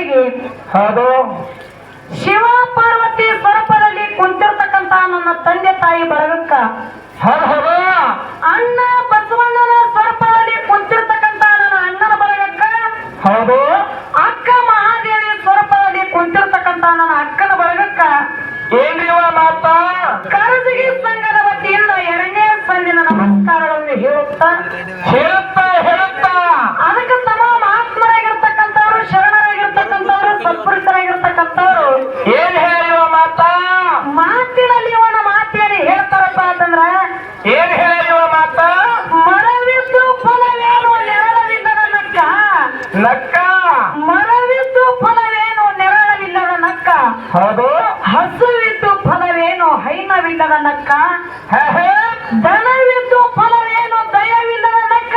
ದೇವರಿಗೆ ಹೌದು ಶಿವ ಪಾರ್ವತಿ ಸ್ವರೂಪದಲ್ಲಿ ಕುಂತಿರ್ತಕ್ಕಂತ ನನ್ನ ತಂದೆ ತಾಯಿ ಬಳಗಕ್ಕ ಹೌದು ಹೌದು. ಅಣ್ಣ ಬಸವಣ್ಣನ ಸ್ವರೂಪದಲ್ಲಿ ಕುಂತಿರ್ತಕ್ಕಂತ ನನ್ನ ಅಣ್ಣನ ಬಳಗಕ್ಕ ಹೌದು. ಅಕ್ಕ ಮಹಾದೇವಿ ಸ್ವರೂಪದಲ್ಲಿ ಕುಂತಿರ್ತಕ್ಕಂತ ನನ್ನ ಅಕ್ಕನ ಬಳಗಕ್ಕ ಏನ್ರಿ ಮಾತ? ಕರಜಗಿ ಸಂಘದ ವತಿಯಿಂದ ಎರಡನೇ ಸಂದಿನ ನಮಸ್ಕಾರಗಳನ್ನು ಹೇಳುತ್ತಾ. ಹೇಳುತ್ತಾ ಹೇಳುತ್ತಾ. ಅದಕ್ಕೆ ನಕ್ಕ ದನವಿದ್ದು ಫಲವೇನು ದಯವಿಲ್ಲದ ನಕ್ಕ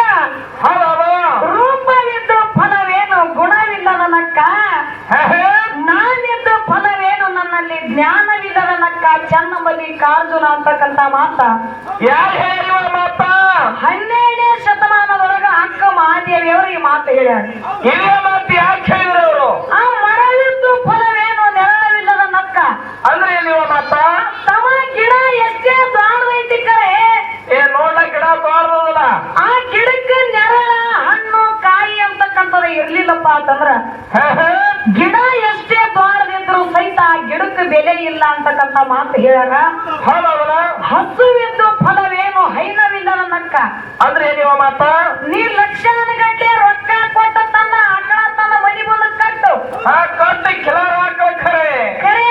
ರೂಪವಿದ್ದು ಫಲವೇನು ಗುಣವಿಲ್ಲದ ನಕ್ಕ ನಾನಿದ್ದು ಫಲವೇನು ನನ್ನಲ್ಲಿ ಜ್ಞಾನವಿಲ್ಲದ ನಕ್ಕ ಚನ್ನಮಲ್ಲಿ ಕಾರ್ಜುನ ಅಂತಕ್ಕಂತ ಮಾತ. ಯಾರು ಹೇಳಿ ಮಾತ? ಹನ್ನೆರಡನೇ ಶತಮಾನದೊಳಗ ಅಕ್ಕ ಮಹಾದೇವಿಯವರು ಈ ಮಾತು ಹೇಳ್ಯಾರ ಇದೇ ಮಾತು ಯಾಕೆ ಹೇಳಿದ್ರು ಅವರು ಆ ಮರವಿದ್ದು ಫಲವೇನು ನೆರಳವಿಲ್ಲದ ನಕ್ಕ ಅಂದ್ರೆ ಏನ್ ಇವ ಮಾತ ತಮ ಗಿಡ ಎಷ್ಟೇ ದ್ವಾರದೈತಿ ಕರೆ ಏ ನೋಡ್ಲ ಗಿಡ ತೋರ್ದಲ್ಲ ಆ ಗಿಡಕ್ಕೆ ನೆರಳ ಹಣ್ಣು ಕಾಯಿ ಅಂತಕ್ಕಂಥದ್ದು ಇರ್ಲಿಲ್ಲಪ್ಪ ಅಂತಂದ್ರ ಗಿಡ ಎಷ್ಟೇ ದ್ವಾರದಿದ್ರು ಸಹಿತ ಆ ಗಿಡಕ್ಕೆ ಬೆಲೆ ಇಲ್ಲ ಅಂತಕ್ಕಂಥ ಮಾತು ಹೇಳ್ಯಾರ. ಹಸುವಿದ್ದು ಫಲವೇನು ಹೈನವಿಲ್ಲ ನಕ್ಕ ಅಂದ್ರೆ ಏನಿವ ಮಾತ? ನೀ ಗಂಟೆ ರೊಕ್ಕ ಕೊಟ್ಟ ತನ್ನ ಆಕಳ ತನ್ನ ಮನಿ ಬಂದ ಕಟ್ಟು. ಆ ಕಟ್ಟ ಕಿಲಾರ ಆಕಳ ಖರೆ. ಕರೆ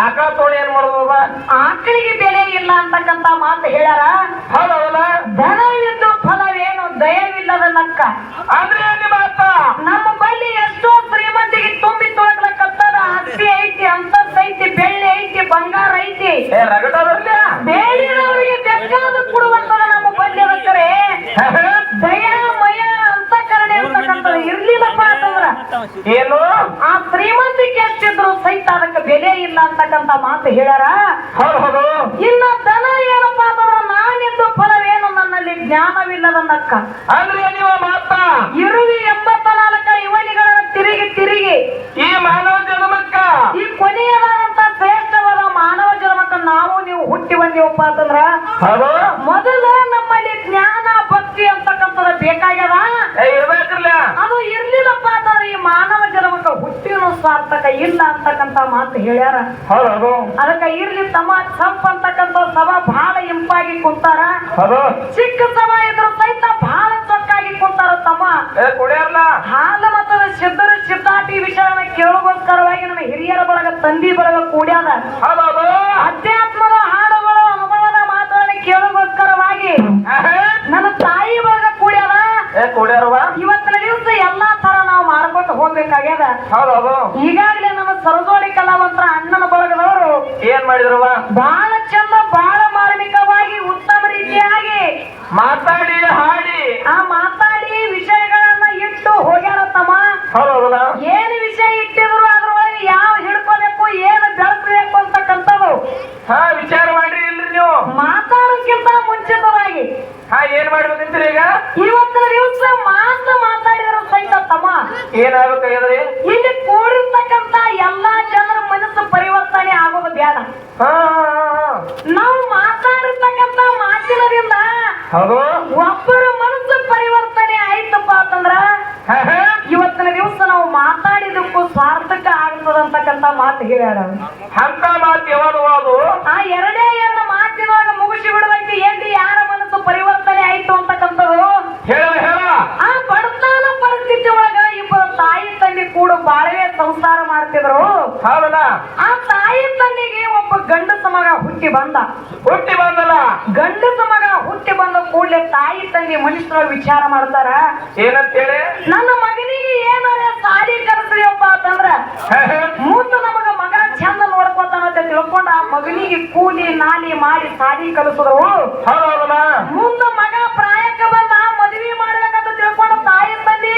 ಆಕಳ ತೋಳಿ ಏನ್ ಮಾಡೋದದ ಆಕಳಿಗೆ ಬೆಲೆ ಇಲ್ಲ ಅಂತಕ್ಕಂತ ಮಾತು ಹೇಳ್ಯಾರ? ಹೌದಲ್ಲ ಧನವಿದ್ದು ಫಲವೇನು ದಯವಿಲ್ಲದ ನಕ್ಕ ಅಂದ್ರೆ ನಮ್ಮ ಬಳಿ ಎಷ್ಟೋ ಶ್ರೀಮಂತಿಗೆ ತುಂಬಿ ತೊಳಗ್ಲಕ್ಕತ್ತದ ಹತ್ತಿ ಐತಿ ಅಂತಸ್ ಐತಿ ಬೆಳ್ಳಿ ಐತಿ ಬಂಗಾರ ಐತಿ. ಏ ಬೆಕ್ಕಾದ ಬೇಕಾದ ಕೊಡುವಂತದ ನಮ್ಮ ಬಳಿ ಅದಕ್ಕರೆ ದಯಾಮಯ ಅಂತಕರಣೆ ಅಂತಕ್ಕಂಥದ್ದು ಇರ್ಲಿಲ್ಲಪ್ಪ ಅಂತಂದ್ರ. ಏನು? ಆ ಶ್ರೀಮಂತಿಕೆ ಇಲ್ಲ ಅಂತಕ್ಕಂತ ಮಾತು ಹೇಳ್ಯಾರ ಹೌದು ಇನ್ನ ದನ ಏನಪ್ಪ ಅಂತಂದ್ರ ನಾನಿದ್ದು ಫಲವೇನು ನನ್ನಲ್ಲಿ ಜ್ಞಾನವಿಲ್ಲದನ್ನಕ್ಕ ಅಂದ್ರೆ ಏನ್ ಇವ ಮಾತ? ಇರುವಿ ಎಂಬತ್ತ ನಾಲ್ಕ ಯುವನಿಗಳನ್ನ ತಿರುಗಿ ತಿರುಗಿ. ಈ ಮಾನವ ಜನ್ಮಕ್ಕ? ಈ ಕೊನೆಯದಾದಂತ ಶ್ರೇಷ್ಠವಾದ ಮಾನವ ಜನ್ಮಕ್ಕ ನಾವು ನೀವು ಹುಟ್ಟಿ ಬಂದಿವಪ್ಪ ಅಂತಂದ್ರ? ಮೊದಲ ನಮ್ಮಲ್ಲಿ ಜ್ಞಾನ ಭಕ್ತಿ ಅಂತಕ್ಕಂಥದ್ದು ಬೇಕಾಗ್ಯದ? ಅದು ಇರ್ಲಿಲ್ಲಪ್ಪ ಅಂತಂದ್ರೆ ಈ ಮಾನವ ಸಾರ್ಥಕ ಇಲ್ಲ ಅಂತಕ್ಕಂಥ ಮಾತು ಹೇಳ್ಯಾರ. ಅದಕ್ಕೆ ಇರ್ಲಿ ತಮ್ಮ ಸಪ್ ಅಂತಕ್ಕಂಥ ಸಭಾ ಬಹಳ ಇಂಪಾಗಿ ಕುಂತಾರ. ಚಿಕ್ಕ ಸಭಾ ಇದ್ರು ಸಹಿತ ಬಹಳ ಚೊಕ್ಕಾಗಿ ಕುಂತಾರ ತಮ್ಮ. ಹಾಲ ಮತದ ಸಿದ್ಧರ ಸಿದ್ಧಾಟಿ ವಿಷಯನ ಕೇಳುಗೋಸ್ಕರವಾಗಿ ನಮ್ಮ ಹಿರಿಯರ ಬಳಗ ತಂದಿ ಬಳಗ ಕೂಡ್ಯಾದ. ಅಧ್ಯಾತ್ಮದ ಹಾಡುಗಳು ಅನುಭವದ ಮಾತುಗಳನ್ನ ಕೇಳುಗೋಸ್ಕರವಾಗಿ ನನ್ನ ತಾಯಿ ಬಳಗ ಕೂಡ್ಯಾದ. ಏ ಕುಡಿಯರ್ವ ಇವತ್ತಿನ ದಿವಸ ಎಲ್ಲಾ ತರ ನಾವು ಹೌದು ಈಗಾಗಲೇ ನಮ್ಮ ಸರಜೋಡಿ ಕಲಾವಂತರ ಅಣ್ಣನ ಬಳಗದವರು ಏನ್ ಮಾಡಿದ್ರು ಬಹಳ ಚಂದ ಬಹಳ ಮಾರ್ಮಿಕವಾಗಿ ಉತ್ತಮ ರೀತಿಯಾಗಿ ಮಾತಾಡಿ ಹಾಡಿ. ಆ ಮಾತಾಡಿ ವಿಷಯಗಳನ್ನ ಇಟ್ಟು ಹೋಗ್ಯಾರ ತಮ್ಮ ಏನು ವಿಷಯ ಇಟ್ಟಿದ್ರು ಅದ್ರೊಳಗೆ ಯಾವ ಹಿಡ್ಕೋಬೇಕು ಏನು ಬೆಳೆಸಬೇಕು ಅಂತಕ್ಕಂಥದ್ದು ಹಾ ವಿಚಾರ ಮಾಡ್ರಿ ಇಲ್ರಿ ನೀವು. ಮಾತಾಡೋಕ್ಕಿಂತ ಮುಂಚಿತವಾಗಿ. ಹಾ ಏನ್ ಮಾಡ್ಬೇಕಂತೀರಿ ಈಗ? ಇವತ್ತಿನ ದಿವಸ ಮಾತು ಮಾತಾಡಿದ್ರು ಸಹಿತ ತಮ್ಮ ಏನಾಗ್ಬೇಕಾಗ್ಯದ್ರಿ? ಇಲ್ಲಿ ಕೂಡಿರ್ತಕ್ಕಂತ ಎಲ್ಲಾ ಜನರ ಮನಸ್ಸು ಪರಿವರ್ತನೆ ಆಗೋದು ಬೇಡ ನಾವು ಮಾತಾಡಿರ್ತಕ್ಕಂತ ಮಾತಿನದಿಂದ. ಹೌದು. ಒಬ್ಬರ ಮನಸ್ಸು ಪರಿವರ್ತನೆ ಆಯ್ತಪ್ಪ ಅಂತಂದ್ರ. ಇವತ್ತಿನ ದಿವಸ ನಾವು ಮಾತಾಡಿದಕ್ಕೂ ಸಾರ್ಥಕ ಆಗ್ತದಂತಕ್ಕಂತ ಮಾತು ಹೇಳ್ಯಾರ ಅಂತ ಮಾತು ಯಾವಾಗ ಆ ಎರಡು ಮಾತಿನೊಳಗ ಮುಗಿಸಿ ಬಿಡುವಂತೆ ಏನ್ರಿ ಯಾರ ಮನಸ್ಸು ಪರಿವರ್ತನೆ ಆಯ್ತು ಅಂತಕ್ಕಂಥದ್ದು ಹೇಳ ಹೇಳ ಆ ಬಡತನ ಪರಿಸ್ಥಿತಿ ಒಳಗ ಇಬ್ಬರು ತಾಯಿ ತಂದೆ ಕೂಡ ಬಾಳ್ವೆ ಸಂಸಾರ ಮಾಡ್ತಿದ್ರು ಹೌದಲ್ಲ ಆ ತಾಯಿ ತಂದೆಗೆ ಒಬ್ಬ ಗಂಡಸ ಮಗ ಹುಟ್ಟಿ ಬಂದ. ಹುಟ್ಟಿ ಬಂದಲ್ಲ? ಗಂಡಸ ಮಗ ಹುಟ್ಟಿ ಬಂದ ಕೂಡಲೇ ತಾಯಿ ತಂದೆ ಮನುಷ್ಯರ ವಿಚಾರ ಮಾಡ್ತಾರ? ಏನಂತೇಳಿ? ನನ್ನ ಮಗನಿಗೆ ಏನಾರ ಸಾಲಿ ಕಲಿಸ್ರಿಯಪ್ಪ ಅಂತಂದ್ರ. ಮುಂದೆ ನಮಗ ಮಗ ಚಂದ ನೋಡ್ಕೊತಾನ ಅಂತ ತಿಳ್ಕೊಂಡ ಆ ಮಗನಿಗೆ ಕೂಲಿ ನಾಲಿ ಮಾಡಿ ಸಾಲಿ ಕಲಿಸಿದ್ರು. ಮುಂದ ಮಗ ಪ್ರಾಯಕ್ಕೆ ಬಂದ ಮದುವೆ ಮಾಡ್ಬೇಕಂತ ತಿಳ್ಕೊಂಡ ತಾಯಿ ತಂದಿ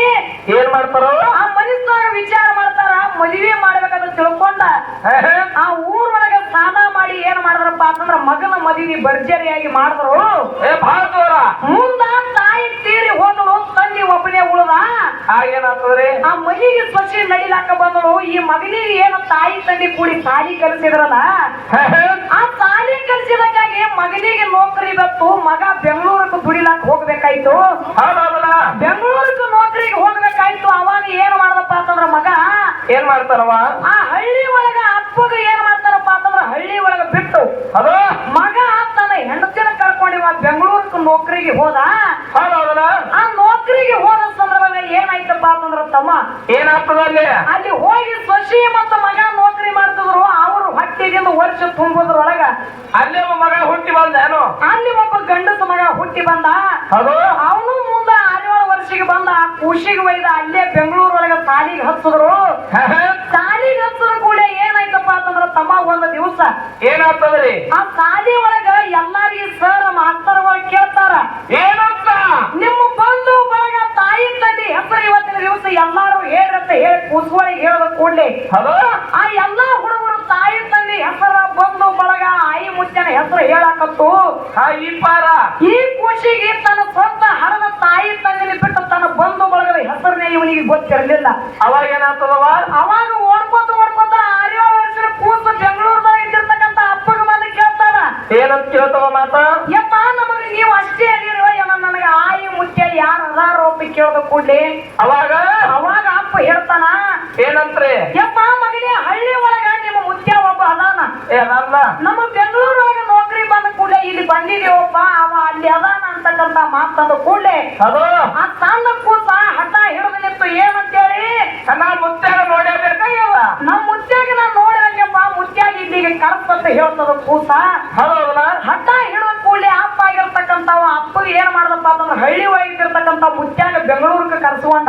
ಏನ್ ಮಾಡ್ತಾರೋ ಆ ಮನುಷ್ಯರ ವಿಚಾರ ಮಾಡ್ತಾರ ಮದುವೆ ಮಾಡ್ಬೇಕಂತ ತಿಳ್ಕೊಂಡ. ಆ ಊರೊಳಗೆ ಸ್ನಾನ ಮಾಡಿ ಏನ್ ಮಾಡಿದ್ರಪ್ಪ ಅಂತಂದ್ರ ಮಗನ ಮದುವೆ ಭರ್ಜರಿಯಾಗಿ ಮಾಡಿದ್ರು. ಮುಂದ ತಾಯಿ ತೀರಿ ಹೋದಳು ತಂದಿ ಒಬ್ಬನೇ ಉಳ್ದ. ಏನಾಗ್ತದ್ರಿ? ಆ ಮನಿಗೆ ಸಸಿ ನಡಿಲಾಕ ಬಂದಳು. ಈ ಮಗನಿಗೆ ಏನು ತಾಯಿ ತಂದಿ ಕೂಡಿ ತಾಯಿ ಕಲಿಸಿದ್ರಲ್ಲ? ಮಗನಿಗೆ ನೌಕರಿ ಬತ್ತು ಮಗ ಬೆಂಗಳೂರಿಗೆ ದುಡಿಲಾಕ ಹೋಗ್ಬೇಕಾಯ್ತು. ಬೆಂಗಳೂರಿಗೆ ನೌಕರಿಗೆ ಹೋಗ್ಬೇಕಾಯ್ತು ಅವಾಗ ಏನ್ ಮಾಡ್ದಪ್ಪ ಅಂತಂದ್ರ ಮಗ ಏನ್ ಮಾಡ್ತಾರವ ಆ ಹಳ್ಳಿ ಒಳಗ ಅಪ್ಪಗ ಏನ್ ಮಾಡ್ತಾರಪ್ಪ ಅಂತಂದ್ರ ಹಳ್ಳಿ ಒಳಗ ಬಿಟ್ಟು ಮಗ ತನ್ನ ಹೆಂಡತಿನ ಕರ್ಕೊಂಡಿವ ಬೆಂಗಳೂರಿಗೆ ನೌಕರಿಗೆ ಹೋದ. ಆ ನೌಕರಿಗೆ ಹೋದ ಸಂದರ್ಭದಲ್ಲಿ ಏನಾಯ್ತಪ್ಪ ಅಂತಂದ್ರ ತಮ್ಮ ಏನಾಗ್ತದ ಅಲ್ಲಿ? ಅಲ್ಲಿ ಹೋಗಿ ಶಶಿ ಮತ್ತು ಮಗ ನೌಕರಿ ಮಾಡ್ತಿದ್ರು ಅವರು ಹೊಟ್ಟಿದಿಂದ ವರ್ಷ ತುಂಬುದ್ರೊಳಗ ಅಲ್ಲೇ ಒಬ್ಬ ಮಗ ಹುಟ್ಟಿ ಬಂದ ಏನು? ಅಲ್ಲಿ ಒಬ್ಬ ಗಂಡಸ ಮಗ ಹುಟ್ಟಿ ಬಂದ. ಅದು ಅವನು ಮುಂದ ಆರೇಳು ವರ್ಷಕ್ಕೆ ಬಂದ. ಖುಷಿಗೆ ಒಯ್ದ ಅಲ್ಲೇ ಬೆಂಗಳೂರೊಳಗ ಸಾಲಿಗೆ ಹಚ್ಚಿದ್ರು ಸಾಲಿಗೆ ಹಚ್ಚದ ಕೂಡ ಏನಾಯ್ತಪ್ಪ ಅಂತಂದ್ರ ತಮ್ಮ ಒಂದು ದಿವಸ ಏನಾಗ್ತದ್ರಿ? ಆ ಸಾಲಿ ಒಳಗ ಎಲ್ಲಾರಿಗೆ ಸರ್ ಮಾಸ್ತರ್ ಒಳಗೆ ಕೇಳ್ತಾರ. ಏನಂತ? ನಿಮ್ಮ ಬಂಧು ಬಳಗ ತಾಯಿ ತಂದೆ ಹೆಸರು ಇವತ್ತಿನ ದಿವಸ ಎಲ್ಲಾರು ಹೇಳ್ರಂತ ಹೇಳಿ ಕೂಸ್ಗಳಿಗೆ ಹೇಳದ ಕೂಡ್ಲಿ. ಆ ಎಲ್ಲಾ ಹುಡುಗರು ತಾಯಿ ತಂದೆ ಹೆಸರ ಬಂಧು ಬಳಗ ಆಯಿ ಮುಚ್ಚನ ಹೆಸರು ಹೇಳಕತ್ತು. ಈ ಪಾರ. ಈ ಖುಷಿಗೆ ತನ್ನ ಸ್ವಂತ ಹಣದ ತಾಯಿ ತಂದಿನಿ ಬಿಟ್ಟು ತನ್ನ ಬಂಧು ಬಳಗದ ಹೆಸರನ್ನೇ ಇವನಿಗೆ ಗೊತ್ತಿರಲಿಲ್ಲ. ಅವಾಗ ಏನಾಗ್ತದವ? ಅವಾಗ ಓಡ್ಕೋತ ಓಡ್ಕೋತ ಆರೇಳು ಹೆಸರು ಕೂಸು ಬೆಂಗಳೂರದಾಗ ಇದ್ದಿರ್ತಕ್ಕಂತ ಅಪ್ಪಗ ಬಂದು ಕೇಳ್ತಾರ ಏನಂತ ಕೇಳ್ತವ ಮಾತ? ಯಪ್ಪ ನಮಗೆ ನೀವು ಅಷ್ಟೇ ಆಗಿರೋ ಏನ ನನಗೆ ಆಯಿ ಮುಚ್ಚ ಯಾರು ಅದಾರೋ ಅಂತ ಕೇಳ್ದ ಕೂಡ್ಲಿ. ಅವಾಗ? ಅವಾಗ ಅಪ್ಪ ಹೇಳ್ತಾನ. ಏನಂತ್ರಿ? ಯಪ್ಪ ಮಗನೇ ಹಳ್ಳಿ ಒಳಗ ನಿಮ್ಮ ಮುತ್ಯ ಒಬ್ಬ ಅದಾನ ಏ ನನ್ನ ನಮ್ಮ ಬೆಂಗಳೂರೊಳಗ ನೌಕರಿ ಬಂದ ಕೂಡ ಇಲ್ಲಿ ಬಂದಿದೇವಪ್ಪ ಅವ ಅಲ್ಲಿ ಅದಾನ. ಅಂತಕ್ಕಂತ ಮಾತಂದ ಕೂಡಲೇ. ಅದು ಆ ಸಣ್ಣ ಕೂಸ ಹಠ ಹಿಡಿದು ನಿಂತು ಏನಂತೇಳಿ? ನಾ ಮುತ್ಯಾಗ ನೋಡಬೇಕಾಗ್ಯವ ನಮ್ಮ ಮುತ್ಯಾಗ ನಾ ನೋಡಿದಂಗೆಪ್ಪ ಮುತ್ಯಾಗ ಇಲ್ಲಿಗೆ ಅಂತ ಹೇಳ್ತದ ಕೂಸ ಹಠ ಹಿಡಿದ ಕೂಡಲೇ ಅಪ್ಪ ಆಗಿರ್ತಕ್ಕಂಥವ ಅಪ್ಪ ಏನ್ ಮಾಡ್ದಪ್ಪ ಅಂತಂದ್ರೆ ಹಳ್ಳಿ ಒಳಗಿರ್ತಕ್ಕಂಥ ಮುತ್ಯಾಗ ಬೆಂಗಳೂರಿಗೆ ಕರೆಸುವಂತ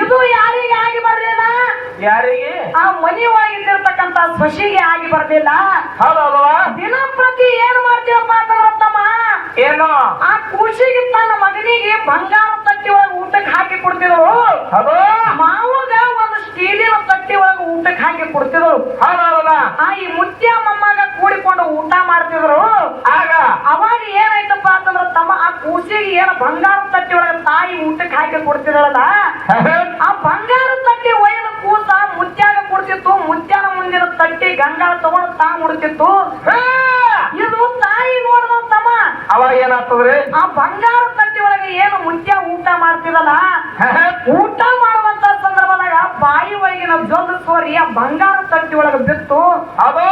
ಇದು ಯಾರಿಗೆ ಆಗಿ ಬರ್ಲಿಲ್ಲ? ಯಾರಿಗೆ? ಆ ಮನಿ ಒಳಗಿದ್ದಿರ್ತಕ್ಕಂಥ ಸೊಸಿಗೆ ಆಗಿ ಬರ್ಲಿಲ್ಲ. ದಿನ ಪ್ರತಿ ಏನ್ ಮಾಡ್ತೀವಪ್ಪ ಅಂತಂದ್ರ ತಮ್ಮ? ಏನು? ಆ ಕೂಸಿಗೆ ತನ್ನ ಮಗನಿಗೆ ಬಂಗಾರ ತಟ್ಟಿ ಒಳಗೆ ಊಟಕ್ಕೆ ಹಾಕಿ ಕೊಡ್ತಿದ್ರು ಅದು ಮಾವಗ ಒಂದು ಸ್ಟೀಲಿನ ತಟ್ಟಿ ಒಳಗೆ ಊಟಕ್ಕೆ ಹಾಕಿ ಕೊಡ್ತಿದ್ರು ಹೌದೌದಲ್ಲ ಆ ಈ ಮುತ್ಯ ಮೊಮ್ಮಗ ಕೂಡಿಕೊಂಡು ಊಟ ಮಾಡ್ತಿದ್ರು ಆಗ? ಅವಾಗ ಏನಾಯ್ತಪ್ಪ ಅಂತಂದ್ರ ತಮ್ಮ ಆ ಕೂಸಿಗೆ ಏನ ಬಂಗಾರ ತಟ್ಟಿ ಒಳಗೆ ತಾಯಿ ಊಟಕ್ಕೆ ಹಾಕಿ ಕೊಡ್ತಿದ್ರಲ್ಲ ಆ ಬಂಗಾರ ತಟ್ಟಿ ಒಯ್ದ ಕೂಸ ಮುತ್ಯಾಗ ಕೊಡ್ತಿತ್ತು. ಮುತ್ಯಾನ ಮುಂದಿನ ತಟ್ಟಿ ಗಂಗಾಳ ತಗೊಂಡು ತಾ ಮುಡ್ತಿತ್ತು ಇದು ತಾಯಿ ನೋಡ್ದ ತಮ್ಮ ಅವಾಗ ಏನಾಗ್ತದ್ರಿ? ಆ ಬಂಗಾರ ತಟ್ಟಿ ಒಳಗೆ ಏನು ಮುಂಚೆ ಊಟ ಮಾಡ್ತಿರಲ್ಲ? ಊಟ ಮಾಡುವಂತ ಸಂದರ್ಭದಾಗ ಬಾಯಿ ಒಳಗಿನ ದೊಡ್ಡ ಸೋರಿ ಆ ಬಂಗಾರ ತಟ್ಟಿ ಒಳಗೆ ಬಿತ್ತು. ಅದು.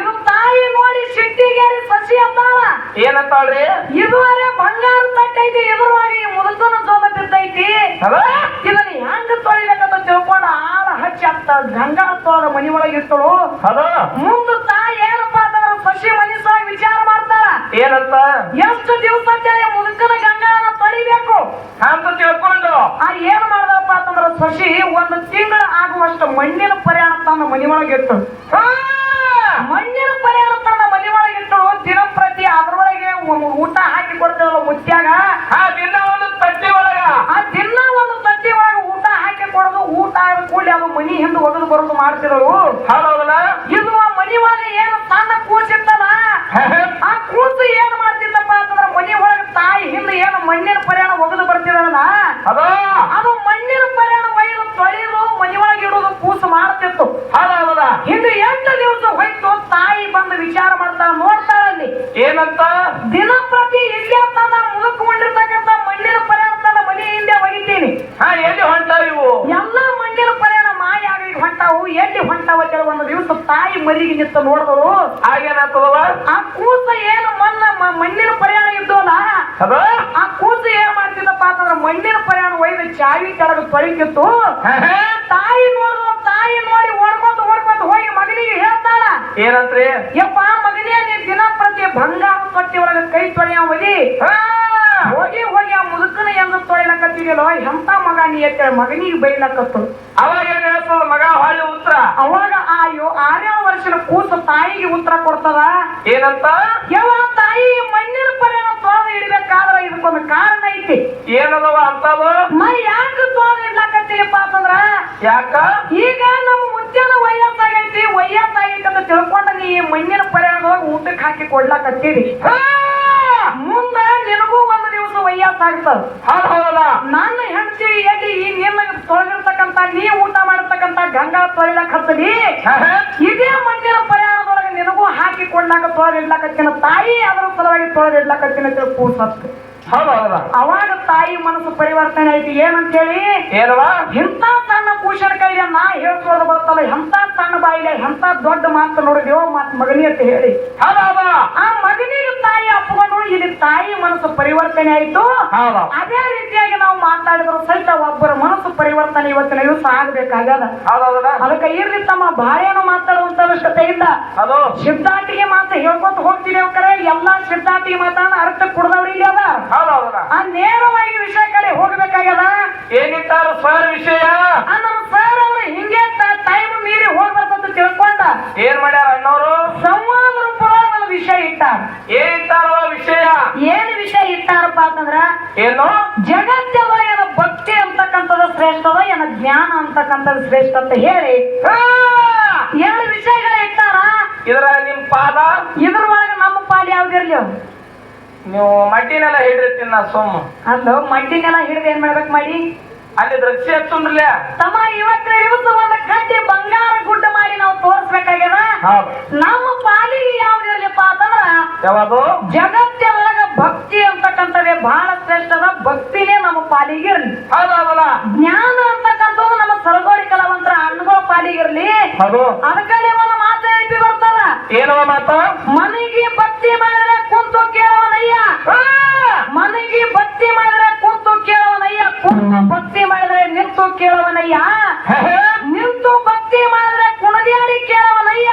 ಇದು ತಾಯಿ ನೋಡಿ ಸಿಟ್ಟಿಗೇರಿ ಸಸಿ ಅಂತಾಳ ಏನಂತಾಳ್ರಿ? ಇದುವರೆ ಬಂಗಾರ ತಟ್ಟೈತಿ ಐತಿ ಎದುರುವಾಗಿ ಈ ಮುದುಕನ ಜೋಲ ಬಿದ್ದೈತಿ. ಇದನ್ನ ಹೆಂಗ ತೊಳಿಬೇಕಂತ ತಿಳ್ಕೊಂಡು ಆಳ ಹಚ್ಚಿ ಅಂತ ಗಂಗಾಳ ತೊಳೆದ ಮನಿ ಒಳಗೆ ಇರ್ತಳು ಮುಂದ ತಾಯಿ ಏನಪ್ಪಾ ಅಂತಂದ್ರ ಸಸಿ ಮನಿ ಸಹ ವಿಚಾರ ಮಾಡ್ತಾಳ ಏನಂತ? ಎಷ್ಟು ದಿವಸ ಮುದುಕನ ಗಂಗಾನ ಪಡಿಬೇಕು ಅಂತ ತಿಳ್ಕೊಂಡು. ಆ ಏನ್ ಮಾಡ್ದಪ್ಪ ಅಂತಂದ್ರ ಶಶಿ ಒಂದು ತಿಂಗಳ ಆಗುವಷ್ಟು ಮಣ್ಣಿನ ಪರ್ಯಾಣ ತನ್ನ ಮನಿ ಒಳಗಿಟ್ಟು ಹಾ! ಮಣ್ಣಿನ ಪರಿಹಾರ ತನ್ನ ಮನಿ ಒಳಗಿಟ್ಟು ದಿನಂಪ್ರತಿ ಅದ್ರೊಳಗೆ ಊ- ಊಟ ಹಾಕಿ ಕೊಡ್ತಿರಲ್ಲ ಮುತ್ಯಾಗ ಆ ದಿನ ಒಂದು ತಟ್ಟಿ ಒಳಗ ಆ ದಿನ ಒಂದು ತಟ್ಟಿ ಒಳಗೆ ಊಟ ಹಾಕಿ ಕೊಡೋದು ಊಟ ಆದ ಕೂಡಲೇ ಅದು ಮನಿ ಹಿಂದೆ ಒಗದು ಬರೋದು ಮಾಡ್ತಿರೋರು ಹೌದೌದಲ್ಲ ಇದು ಆ ಮನಿ ಒಳಗೆ ಏನು ಸಣ್ಣ ಕೂಸಿರ್ತಲ್ಲ ಆ ಕೂಸು ಏನ್ ಮಾಡ್ತಿದ್ದಪ್ಪ ಅಂತಂದ್ರ ಮನಿ ಒಳಗೆ ತಾಯಿ ಹಿಂದೆ ಏನು ಮಣ್ಣಿನ ಪರಿಹಾರ ಒಗದು ಬರ್ತಿರಲ್ಲ ಅದು ಅದು ಮಣ್ಣಿನ ಪರಿಹಾರ ಒಯ್ದು ತೊಳೆದು ಮನಿ ಒಳಗೆ ಇಡೋದು ಕೂಸು ಮಾಡ್ತಿತ್ತು ಹೌದೌದಲ್ಲ ಹಿಂದೆ ಎಂಟು ದಿವಸ ಹೋಯ್ತು ತಾಯಿ ಬಂದು ವಿಚಾರ ಮಾಡ್ತಾ ನೋಡ್ತಾಳ ಅಲ್ಲಿ ಏನಂತ? ದಿನಪ್ರತಿ ಇಲ್ಲೇ ತನ್ನ ಮುಳುಕೊಂಡಿರ್ತಕ್ಕಂಥ ಮಣ್ಣಿನ ಪರ್ಯಾಣ ತನ್ನ ಮನೆ ಹಿಂದೆ ಒಗಿತೀನಿ. ಹಾ ಎಲ್ಲಿ ಹೊಂಟಾವ ಇವು? ಎಲ್ಲ ಮಣ್ಣಿನ ಪರ್ಯಾಣ ಮಾಯ ಆಗಿ ಹೊಂಟಾವು ಎಲ್ಲಿ ಹೊಂಟಾವ ಕೆಲವೊಂದು ಒಂದು ದಿವಸ ತಾಯಿ ಮರಿಗೆ ನಿಂತ ನೋಡಿದ್ರು ಹಾಗೇನಾಗ್ತದವ ಆ ಕೂಸ ಏನು ಮಣ್ಣ ಮಣ್ಣಿನ ಪರ್ಯಾಯ ಇದ್ದು ಅದು ಆ ಕೂಸ ಏನ್ ಮಾಡ್ತಿದ್ದಪ್ಪ ಅಂತಂದ್ರೆ ಮಣ್ಣಿನ ಪರ್ಯಾಣ ಒಯ್ದು ಚಾವಿ ಕೆಳಗೆ ತೊಳಿತಿತ್ತು ತಾಯಿ ನೋಡಿದ್ರು ತಾಯಿ ನೋಡಿ ಓಡ್ಕೊಂತ ಓಡ್ಕೊಂತ ಹೋಗಿ ಮಗನಿಗೆ ಹೇಳ್ತಾಳ ಏನಂತ್ರಿ? ಯಪ್ಪ ಮಗನೇ ನೀ ದಿನಪ್ರತಿ ಬಂಗಾರ ಕಟ್ಟಿ ಒಳಗ ಕೈ ತೊಳೆಯ ಹಾ! ಹೋಗಿ ಹೋಗಿ ಆ ಮುದುಕನ ಎಂದು ತೊಳೆಯಲಕತ್ತಿದ್ಯಲ್ಲೋ ಎಂತ ಮಗ ನೀ ಅಂತೇಳಿ ಮಗನಿಗೆ ಬೈಲಕತ್ತು. ಅವಾಗ ಏನ್ ಹೇಳ್ತದ ಮಗ ಹೊಳ್ಳಿ ಉತ್ತರ ಅವಾಗ ಆ ಯೋ ಆರೇಳು ವರ್ಷದ ಕೂಸು ತಾಯಿಗೆ ಉತ್ತರ ಕೊಡ್ತದ? ಏನಂತ? ಯಾವ ತಾಯಿ ಮಣ್ಣಿನ ಪರಿಹಾರ ತೊಳೆದು ಇಡ್ಬೇಕಾದ್ರ ಇದಕ್ಕೊಂದು ಕಾರಣ ಐತಿ. ಏನದವ ಅಂತದ? ಮೈ ಯಾಕೆ ತೊಳೆದು ಇಡ್ಲಕತ್ತೀನಿಪ್ಪ ಅಂತಂದ್ರ? ಯಾಕ? ಈಗ ನಮ್ಮ ಮುತ್ಯನ ವಯಸ್ಸಾಗೈತಿ ವಯಸ್ಸಾಗೈತಿ ಅಂತ ತಿಳ್ಕೊಂಡ ನೀ ಮಣ್ಣಿನ ಹೋಗಿ ಊಟಕ್ಕೆ ಹಾಕಿ ಕೊಡ್ಲಾಕತ್ತೀರಿ! ಮುಂದ ನಿನಗೂ ಒಂದು ದಿವಸ ವಯ್ಯಾಸ ಆಗ್ತದ. ಹೌದಲ್ಲ. ನನ್ನ ಹೆಂಡತಿ ಎಲ್ಲಿ ಈ ತೊಳೆದಿರ್ತಕ್ಕಂತ ನೀ ಊಟ ಮಾಡಿರ್ತಕ್ಕಂತ ಗಂಗಾ ತೊಳಿಲಕ್ ಹತ್ತದಿ ಇದೇ ಮಣ್ಣಿನ ಪ್ರಯಾಣದೊಳಗೆ ನಿನಗೂ ಹಾಕಿ ಕೊಡ್ಲಾಕ ತೊಳೆದಿಡ್ಲಾಕತ್ತಿನ. ತಾಯಿ ಅದರ ಸಲುವಾಗಿ ತೊಳೆದಿಡ್ಲಕತ್ತಿನ ಕೂಸತ್ತು ಅವಾಗ ತಾಯಿ ಮನಸ್ಸು ಪರಿವರ್ತನೆ ಐತಿ ಏನಂತೇಳಿ ಏನವ ಎಂತ ಸಣ್ಣ ಕೂಶನ ಕೈಲಿ ನಾ ಹೇಳ್ಕೊಳ್ಳೋದು ಬರ್ತಲ್ಲ ಎಂತ ಸಣ್ಣ ಬಾಯಿಲೆ ಎಂತ ದೊಡ್ಡ ಮಾತು ನೋಡಿದ್ಯೋ ಮಾತು ಮಗನಿ ಅಂತ ಹೇಳಿ. ಆ ಮಗನಿಗೆ ತಾಯಿ ಅಪ್ಪಗೊಂಡು ಇಲ್ಲಿ ತಾಯಿ ಮನಸ್ಸು ಪರಿವರ್ತನೆ ಆಯ್ತು. ಅದೇ ರೀತಿಯಾಗಿ ನಾವು ಮಾತಾಡಿದ್ರು ಸಹಿತ ಒಬ್ಬರ ಮನಸ್ಸು ಪರಿವರ್ತನೆ ಇವತ್ತಿನ ದಿವಸ ಆಗ್ಬೇಕಾಗದ ಅದಕ್ಕೆ ಇರ್ಲಿ ತಮ್ಮ ಬಾಳೆಯನ್ನು ಮಾತಾಡುವಂತ ಅವಶ್ಯಕತೆ ಇಲ್ಲ ಸಿದ್ಧಾಂತಿಗೆ ಮಾತು ಹೇಳ್ಕೊತ ಹೋಗ್ತೀನಿ ಕರೆ ಎಲ್ಲಾ ಸಿದ್ಧಾಂತಿಗೆ ಮಾತಾಡ ಅರ್ಥ ಕುಡ್ದವ್ರು ಇಲ್ಲಿ ಅದ ಹೌದು ಹೌದಾ ಆ ನೇರವಾಗಿ ವಿಷಯ ಕಡೆ ಹೋಗ್ಬೇಕಾಗ್ಯದ? ಏನಿತ್ತಾರು ಸರ್ ವಿಷಯ? ನಮ್ಮ ಸರ್ ಅವರು ಹಿಂಗೆ ಟೈಮ್ ಮೀರಿ ಹೋಗ್ಬೇಕಂತ ತಿಳ್ಕೊಂಡ. ಏನ್ ಮಾಡ್ಯಾರ ಅಣ್ಣವರು? ಸಂವಾದ ರೂಪದಾಗ ಒಂದು ವಿಷಯ ಇಟ್ಟಾರ. ಏನಿತ್ತಾರ ವಿಷಯ? ಏನ್ ವಿಷಯ ಇಟ್ಟಾರಪ್ಪ ಅಂತಂದ್ರ? ಏನು? ಜಗತ್ತವ ಏನ ಭಕ್ತಿ ಅಂತಕ್ಕಂಥದ್ದು ಶ್ರೇಷ್ಠವ ಏನ ಜ್ಞಾನ ಅಂತಕ್ಕಂಥದ್ದು ಶ್ರೇಷ್ಠ ಅಂತ ಹೇಳಿ! ಎರಡು ವಿಷಯಗಳ ಇಟ್ಟಾರ. ಇದ್ರ ನಿಮ್ ಪಾದ? ಇದ್ರ ಒಳಗೆ ನಮ್ಮ ಪಾಲ್ ಯಾವ್ದಿರ್ಲಿ? ನೀವು ಮಟ್ಟಿನೆಲ್ಲ ಹಿಡಿರ್ತೀನಿ ನಾ ಸೋಮ. ಅಲ್ಲೋ ಮಡ್ಡಿನೆಲ್ಲ ಹಿಡಿದು ಏನ್ ಮಾಡ್ಬೇಕು ಮಾಡಿ? ಅಲ್ಲಿ ದ್ರಕ್ಷಿ ಹಚ್ಚುನ್ರಲ್ಲ ತಮ್ಮ ಇವತ್ತಿನ ದಿವಸ ಒಂದು ಗಂಟೆ ಬಂಗಾರ ಗುಡ್ಡ ಮಾಡಿ ನಾವು ತೋರಿಸ್ಬೇಕಾಗ್ಯದ? ನಮ್ಮ ಪಾಲಿಗೆ ಯಾವ್ದಿರ್ಲಿಪ್ಪ ಅಂತಂದ್ರ ಯಾವುದು? ಜಗತ್ತಿನೊಳಗ ಭಕ್ತಿ ಅಂತಕ್ಕಂಥದ್ದೇ ಬಹಳ ಶ್ರೇಷ್ಠದ ಭಕ್ತಿನೇ ನಮ್ಮ ಪಾಲಿಗೆ ಇರ್ಲಿ. ಹೌದು ಹೌದಲ್ಲ. ಜ್ಞಾನ ಅಂತಕ್ಕಂಥದ್ದು ನಮ್ಮ ಸರಗೋಡಿ ಕಲಾವಂತರ ಅನುಭವ ಪಾಲಿಗಿರ್ಲಿ ಹೌದು. ಅದಕ್ಕಲ್ಲಿ ಒಂದು ಮಾತು ನೆನಪಿ ಬರ್ತದ. ಏನವ ಮಾತು? ಮನೆಗೆ ಕೇಳವನಯ್ಯ ನಿಂತು ಭಕ್ತಿ ಮಾಡಿದ್ರೆ ಕುಣದ್ಯಾಡಿ ಕೇಳವನಯ್ಯ.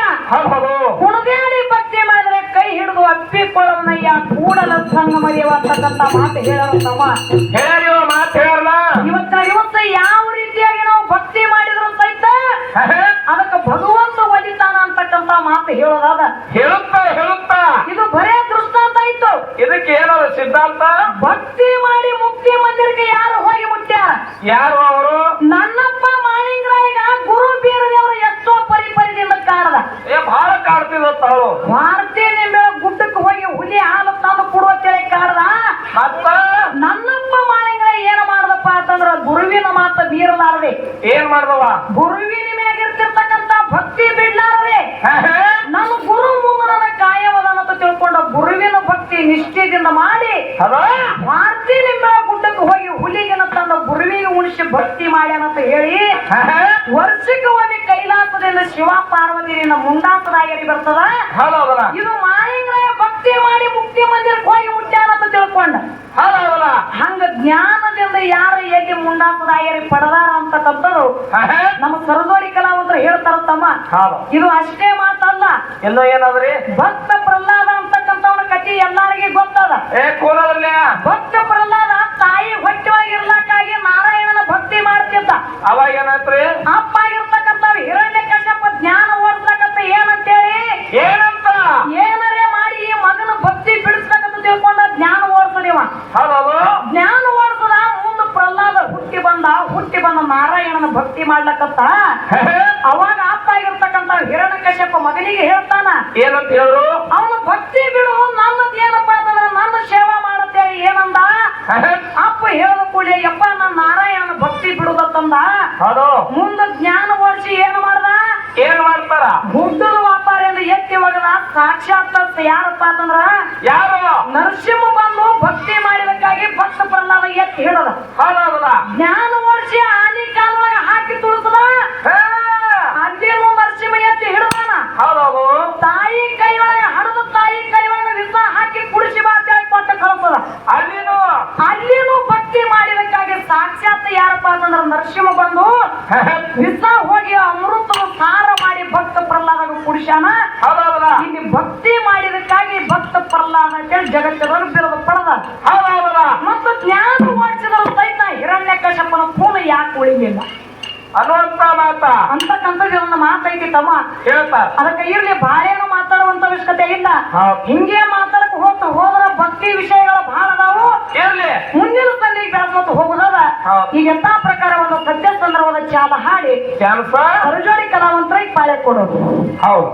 ಕುಣದ್ಯಾಡಿ ಭಕ್ತಿ ಮಾಡಿದ್ರೆ ಕೈ ಹಿಡಿದು ಅಪ್ಪಿಕೊಳ್ಳವನಯ್ಯ. ಕೂಡಲ ಸಂಗಮದೇವ ಅಂತಕ್ಕಂಥ ಮಾತು ಹೇಳೋರು ತಮ್ಮ ಹೇಳ್ಯಾರ ಮಾತು ಹೇಳಲ್ಲ ಇವತ್ತಿನ ದಿವಸ ಯಾವ ರೀತಿಯಾಗಿ ನಾವು ಭಕ್ತಿ ಮಾಡಿದ್ರು ಸಹಿತ ಅದಕ್ಕೆ ಭಗವಂತ ಒಲಿತಾನ ಅಂತಕ್ಕಂಥ ಮಾತು ಹೇಳೋದಾದ ಹೇಳುತ್ತಾ ಹೇಳುತ್ತಾ ಇದು ಬರೇ ದೃಷ್ಟಾಂತ ಇತ್ತು ಇದಕ್ಕೆ ಏನದ ಸಿದ್ಧಾಂತ ಭಕ್ತಿ ಮಾಡಿ ಮುಕ್ತಿ ಮಂದಿರಕ್ಕೆ ಯಾರು ಹೋಗಿ ಮುಟ್ಟ್ಯಾರ ಯಾರು ಅವರು ನನ್ನಪ್ಪ ಮಾಳಿಂಗರಾಯಗ ಗುರು ಬೀರದೇವರು ಎಷ್ಟೋ ಪರಿಪರಿದಿಂದ ಕಾಡದ ಏ ಬಹಳ ಕಾಡ್ತಿದತ್ತ ಅವಳು ಭಾರತೀಯ ನಿಂಬೆ ಗುಡ್ಡಕ್ಕೆ ಹೋಗಿ ಹುಲಿ ಹಾಲು ತಂದು ಕೊಡುವಂತೇಳಿ ಕಾಡದ ಮತ್ತ ನನ್ನಪ್ಪ ಮಾಳಿಂಗರಾಯ ಏನ್ ಮಾಡದಪ್ಪ ಅಂತಂದ್ರ ಗುರುವಿನ ಮಾತ ಬೀರಲಾರದೆ ಏನ್ ಮಾಡ್ದವ ಗುರುವಿನ ಮ್ಯಾಗಿರ್ತಿರ್ತಕ್ಕಂತ ಭಕ್ತಿ ಬಿಡ್ಲಾರದೆ ನಮ್ಮ ಗುರು ಮುಂದೆ ಗುರುವಿನ ಭಕ್ತಿ ನಿಷ್ಠೆಯಿಂದ ಮಾಡಿ ಭಾರತಿ ನಿಮ್ಮ ಗುಡ್ಡಕ್ಕೆ ಹೋಗಿ ಹುಲಿಗಿನ ತನ್ನ ಗುರುವಿಗೆ ಉಣಿಸಿ ಭಕ್ತಿ ಮಾಡ್ಯಾನಂತ ಹೇಳಿ ವರ್ಷಕ್ಕೆ ಒಮ್ಮೆ ಕೈಲಾಸದಿಂದ ಶಿವ ಪಾರ್ವತಿನ ಮುಂದಾಸದಾಗಿ ಬರ್ತದ? ಇದು ಮಾಯಂಗ್ರಾಯ ಭಕ್ತಿ ಮಾಡಿ ಮುಕ್ತಿ ಮಂದಿರಕ್ಕೆ ಹೋಗಿ ಮುಟ್ಟ್ಯಾನಂತ ತಿಳ್ಕೊಂಡ. ಹಂಗ ಜ್ಞಾನದಿಂದ ಯಾರು ಎಲ್ಲಿ ಮುಂದಾಸರಾಗರಿ ಪಡೆದಾರ ಅಂತಕ್ಕಂಥದ್ದು ನಮ್ಮ ಸರದೋಡಿ ಕಲಾವಂತರು ಹೇಳ್ತಾರ ತಮ್ಮ ಇದು ಅಷ್ಟೇ ಮಾತಲ್ಲ. ಎಲ್ಲ ಏನಾದ್ರಿ? ಭಕ್ತ ಪ್ರಹ್ಲಾದ ಕಥೆ ಎಲ್ಲಾರಿಗೆ ಗೊತ್ತದ? ಏ ಭಕ್ತ ಪ್ರಹ್ಲಾದ ತಾಯಿ ಹೊಟ್ಟೆಯೊಳಗಿರ್ಲಕ್ಕಾಗಿ ನಾರಾಯಣನ ಭಕ್ತಿ ಮಾಡ್ತಿದ್ದ. ಅವಾಗ ಏನಾಯ್ತ್ರಿ ಅಪ್ಪ ಆಗಿರ್ತಕ್ಕಂಥ ಹಿರಣ್ಯ ಕಶ್ಯಪ ಜ್ಞಾನ ಓಡ್ತಕ್ಕಂಥ ಏನಂತೇಳಿ? ಏನಂತ? ಏನರೇ ಮಾಡಿ ಈ ಮಗನ ಭಕ್ತಿ ಬಿಡಿಸ್ತಕ್ಕಂಥ ತಿಳ್ಕೊಂಡ ಜ್ಞಾನ ಓಡಿಸದಿವ ಹೌದದು. ಜ್ಞಾನ ಓಡ್ತದ ಮುಂದೆ ಪ್ರಹ್ಲಾದ ಹುಟ್ಟಿ ಬಂದ ಹುಟ್ಟಿ ಬಂದ ನಾರಾಯಣನ ಭಕ್ತಿ ಮಾಡ್ಲಕ್ಕಂತ ಅವಾಗ ಅಪ್ಪ ಆಗಿರ್ತಕ್ಕಂಥ ಹಿರಣ್ಯ ಕಶ್ಯಪ ಮಗನಿಗೆ ಹೇಳ್ತಾನ ಏನಂತ ಹೇಳೋ ಅವನು ಭಕ್ತಿ ಬಿಡು ನನ್ನದ್ ಏನಪ್ಪ ಅಂತಂದ್ರ ನನ್ನ ಸೇವಾ ಮಾಡುತ್ತೆ ಏನಂದ? ಅಪ್ಪ ಹೇಳಿದ ಕೂಡಲೇ ಅಪ್ಪ ನನ್ನ ನಾರಾಯಣ ಭಕ್ತಿ ಬಿಡುದತ್ತಂದ. ಮುಂದ ಜ್ಞಾನ ಓಡಿಸಿ ಏನು ಮಾಡ್ದ? ಏನ್ ಮಾಡ್ತಾರ? ಗುಡ್ಡದ ಎಂದು ಎತ್ತಿ ಒಗದ ಸಾಕ್ಷಾತ್ ಯಾರಪ್ಪ ಅಂತಂದ್ರ? ಯಾರು? ನರಸಿಂಹ ಬಂದು ಭಕ್ತಿ ಮಾಡಿದಕ್ಕಾಗಿ ಭಕ್ತ ಪ್ರಹ್ಲಾದ ಎತ್ತಿ ಹಿಡದ. ಜ್ಞಾನ ಓಡಿಸಿ ಆನಿ ಕಾಲೊಳಗ ಹಾಕಿ ತುಳಿಸದ ಅದೇನು ನರಸಿಂಹ ಎತ್ತಿ ಹಿಡದಾನ ಹೌದೌದು ತಾಯಿ ಕೈ ಒಳಗೆ ಹಡದ ತಾಯಿ ಕೈ ಒಳಗೆ ವಿಷ ಹಾಕಿ ಕುಡಿಸಿ ಬಾ ಅಂತ ಹೇಳಿ ಕೊಟ್ಟು ಕಳಿಸದ ಅಲ್ಲಿನು ಅಲ್ಲಿನೂ ಭಕ್ತಿ ಮಾಡಿದಕ್ಕಾಗಿ ಸಾಕ್ಷಾತ್ ಯಾರಪ್ಪ ಅಂತಂದ್ರ ನರಸಿಂಹ ಬಂದು ವಿಷ ಹೋಗಿ ಅಮೃತ ಸಾರ ಮಾಡಿ ಭಕ್ತ ಪ್ರಹ್ಲಾದ ಕುಡಿಸ್ಯಾನ. ಹೌದೌದಲ್ಲ ಇಲ್ಲಿ ಭಕ್ತಿ ಮಾಡಿದಕ್ಕಾಗಿ ಭಕ್ತ ಪ್ರಹ್ಲಾದ ಅಂತೇಳಿ ಜಗತ್ತಿನ ಬಿರದ ಪಡೆದ. ಮತ್ತು ಜ್ಞಾನ ಮಾಡಿಸಿದ ಸಹಿತ ಹಿರಣ್ಯ ಕಶಪ್ಪನ ಪೂನ ಯಾಕೆ ಉಳಿಲಿಲ್ಲ? ಅನ್ನುವಂತ ಮಾತ. ಅಂತಕ್ಕಂಥದ್ದು ಒಂದು ಮಾತೈತಿ ತಮ್ಮ. ಹೇಳ್ತಾರ. ಅದಕ್ಕೆ ಇರ್ಲಿ ಬಾರೇನು ಮಾತಾಡುವಂತ ಅವಶ್ಯಕತೆ ಇಲ್ಲ. ಹಿಂಗೆ ಮಾತಾಡಕ್ ಹೋಗ್ತಾ ಹೋದ್ರ ಭಕ್ತಿ ವಿಷಯಗಳ ಬಹಳ ಅದಾವು. ಇರ್ಲಿ. ಮುಂದಿನ ಸಂದಿಗೆ ಬೆಳ್ಕೊತ ಹೋಗುದದ ಹೌದು. ಈಗ ಎಂತ ಪ್ರಕಾರ ಒಂದು ಸದ್ಯ ಸಂದರ್ಭದ ಚಾಲ ಹಾಡಿ ಚಾನ್ಸ ಸರಜೋಡಿ ಕಲಾವಂತರಿಗೆ ಪಾಳೆ ಕೊಡೋದು? ಹೌದು.